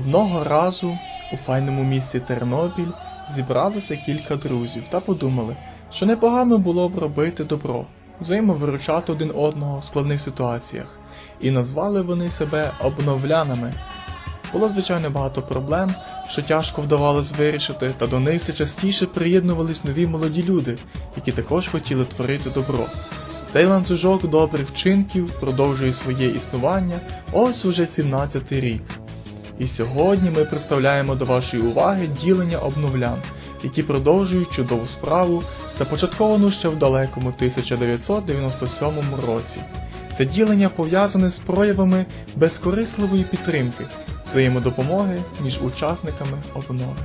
Одного разу у файному місті Тернопіль зібралося кілька друзів та подумали, що непогано було б робити добро, взаємовиручати один одного в складних ситуаціях, і назвали вони себе обновлянами. Було звичайно багато проблем, що тяжко вдавалось вирішити, та до них все частіше приєднувались нові молоді люди, які також хотіли творити добро. Цей ланцюжок добрих вчинків продовжує своє існування ось уже 17-й рік. І сьогодні ми представляємо до вашої уваги ділення обновлян, які продовжують чудову справу, започатковану ще в далекому 1997 році. Це ділення пов'язане з проявами безкорисливої підтримки, взаємодопомоги між учасниками обнови.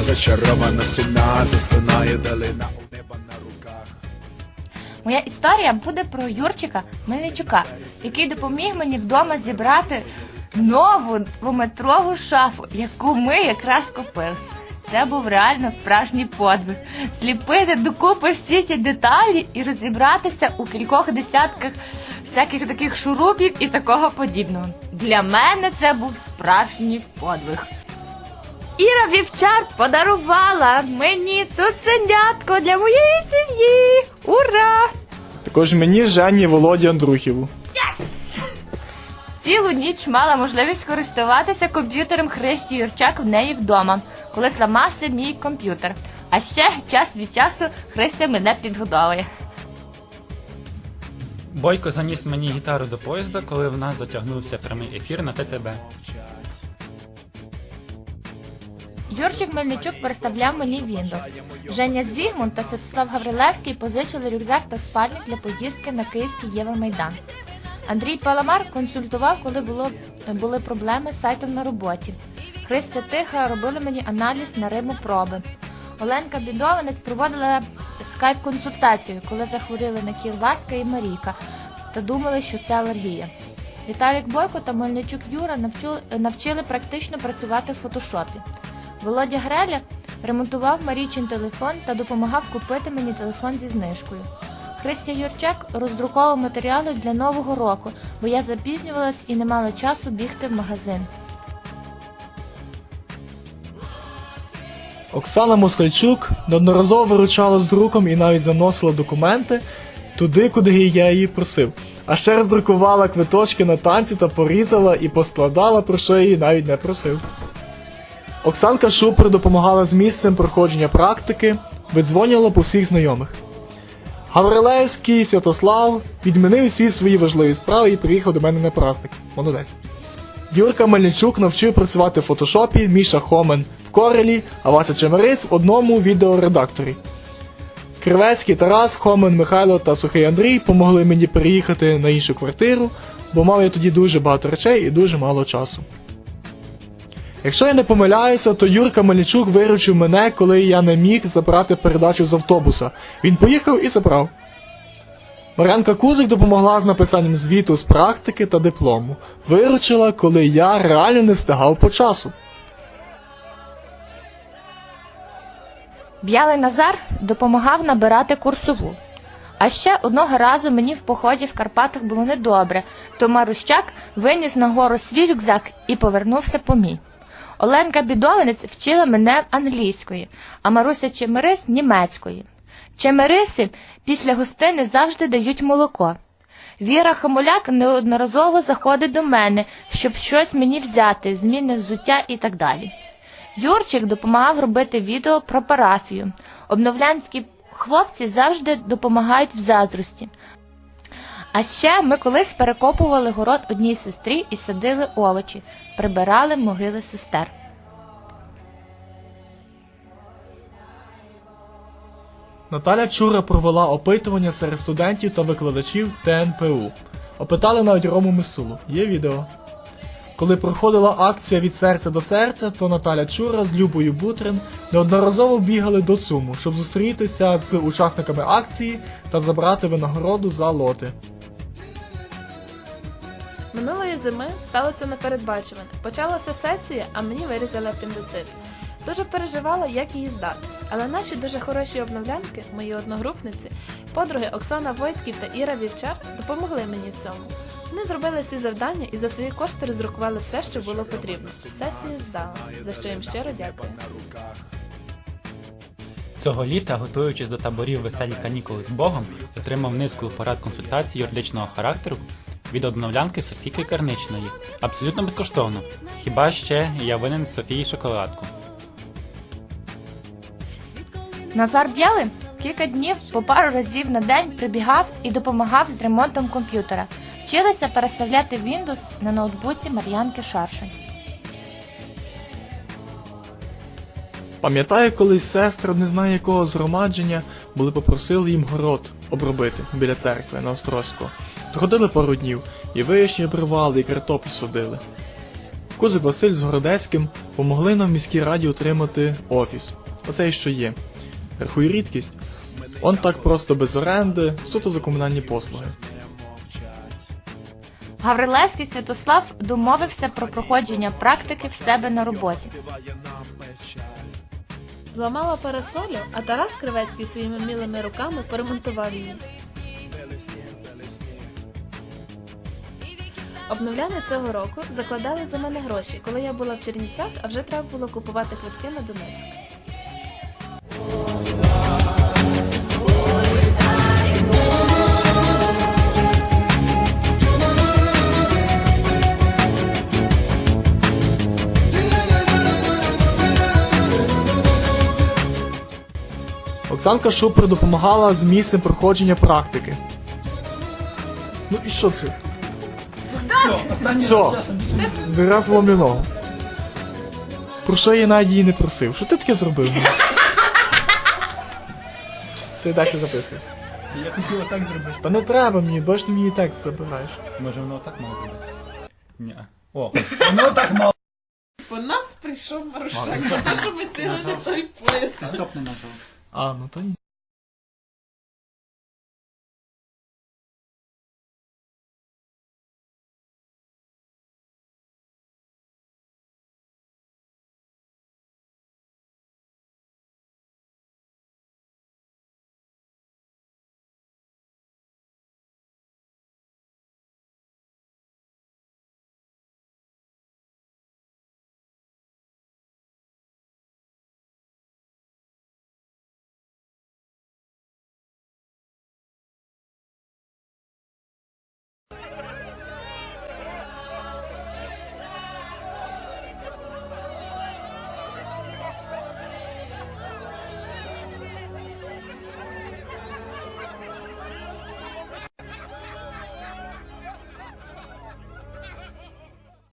Зачарована суна засинає долина у неба на руках. Моя історія буде про Юрчика Мельничука, який допоміг мені вдома зібрати нову двометрову шафу, яку ми якраз купили. Це був реально справжній подвиг. Сліпити докупи всі ці деталі і розібратися у кількох десятках всяких таких шурупів і такого подібного. Для мене це був справжній подвиг. Іра Вівчар подарувала мені цуценятко для моєї сім'ї. Ура! Також мені Жені Володі Андрухіву. Цілу ніч мала можливість користуватися комп'ютером Христі Юрчак в неї вдома, коли зламався мій комп'ютер. А ще час від часу Христя мене підгодовує. Бойко заніс мені гітару до поїзда, коли в нас затягнувся прямий ефір на ТТБ. Юрчик Мельничук переставляв мені Windows. Женя Зігмунд та Святослав Гаврилевський позичили рюкзак та спальник для поїздки на Київський Євромайдан. Андрій Паламар консультував, коли було, були проблеми з сайтом на роботі. Христя Тиха робила мені аналіз на рибу проби. Оленка Бідованець проводила скайп-консультацію, коли захворіли на кіл Васька і Марійка та думали, що це алергія. Віталік Бойко та Мельничук Юра навчили, навчили практично працювати в фотошопі. Володя Греля ремонтував Марійчин телефон та допомагав купити мені телефон зі знижкою. Христя Юрчак роздруковував матеріали для нового року, бо я запізнювалась і не мала часу бігти в магазин. Оксана Москальчук неодноразово виручала з друком і навіть заносила документи туди, куди я її просив. А ще роздрукувала квиточки на танці та порізала і поскладала, про що я її навіть не просив. Оксанка Шупер допомагала з місцем проходження практики, видзвонювала по всіх знайомих. Гаврилевський Святослав відмінив всі свої важливі справи і приїхав до мене на праздник. Молодець. Юрка Мельничук навчив працювати в фотошопі, Міша Хомен в Корелі, а Вася Чемерець в одному відеоредакторі. Кривецький Тарас, Хомен, Михайло та Сухий Андрій помогли мені переїхати на іншу квартиру, бо мав я тоді дуже багато речей і дуже мало часу. Якщо я не помиляюся, то Юрка Мельничук виручив мене, коли я не міг забрати передачу з автобуса. Він поїхав і забрав. Марянка Кузик допомогла з написанням звіту з практики та диплому. Виручила, коли я реально не встигав по часу. Б'ялий Назар допомагав набирати курсову. А ще одного разу мені в поході в Карпатах було недобре, то Марущак виніс на гору свій рюкзак і повернувся по мій. Оленка Бідовинець вчила мене англійської, а Маруся Чемерис німецької. Чемериси після гостини завжди дають молоко. Віра Хамуляк неодноразово заходить до мене, щоб щось мені взяти, зміни взуття і так далі. Юрчик допомагав робити відео про парафію. Обновлянські хлопці завжди допомагають в заздрості. А ще ми колись перекопували город одній сестрі і садили овочі, прибирали могили сестер. Наталя Чура провела опитування серед студентів та викладачів ТНПУ. Опитали навіть Рому Мисулу. Є відео. Коли проходила акція від серця до серця, то Наталя Чура з Любою Бутрин неодноразово бігали до ЦУМу, щоб зустрітися з учасниками акції та забрати винагороду за лоти. Минулої зими сталося непередбачуване. Почалася сесія, а мені вирізали апендицит. Дуже переживала, як її здати. Але наші дуже хороші обновлянки, мої одногрупниці, подруги Оксана Войтків та Іра Вівчар допомогли мені в цьому. Вони зробили всі завдання і за свої кошти роздрукували все, що було потрібно. Сесію здала, за що їм щиро дякую. Цього літа, готуючись до таборів веселі канікули з Богом, отримав низку порад консультацій юридичного характеру від одновлянки Софійки Карничної. Абсолютно безкоштовно. Хіба ще я винен Софії шоколадку. Назар Бєлин кілька днів по пару разів на день прибігав і допомагав з ремонтом комп'ютера. Вчилися переставляти Windows на ноутбуці Мар'янки Шаршин. Пам'ятаю, колись сестри, не знаю якого згромадження, були попросили їм город обробити біля церкви на Острозького. То ходили пару днів, і вишні обривали, і картоплю садили. Кузик Василь з Городецьким помогли нам в міській раді отримати офіс. Оцей, що є. Рахуй рідкість. Он так просто без оренди, суто за комунальні послуги. Гаврилевський Святослав домовився про проходження практики в себе на роботі. Зламала парасолю, а Тарас Кривецький своїми мілими руками поремонтував її. Обновляни цього року закладали за мене гроші, коли я була в Чернівцях, а вже треба було купувати квитки на Донецьк. Оксанка Шупер допомагала з місцем проходження практики. Ну і що це? Все, раз вломлю ногу. Про що я навіть її не просив? Що ти таке зробив? Це далі записуй. Я хотіла так зробити. Та не треба мені, бо ж ти мені текст забираєш. Може воно так мало буде? Ні. О, воно так мало. По нас прийшов Марушак, те, що ми сіли на той поїзд. Стоп не нажав. А, ну то ні.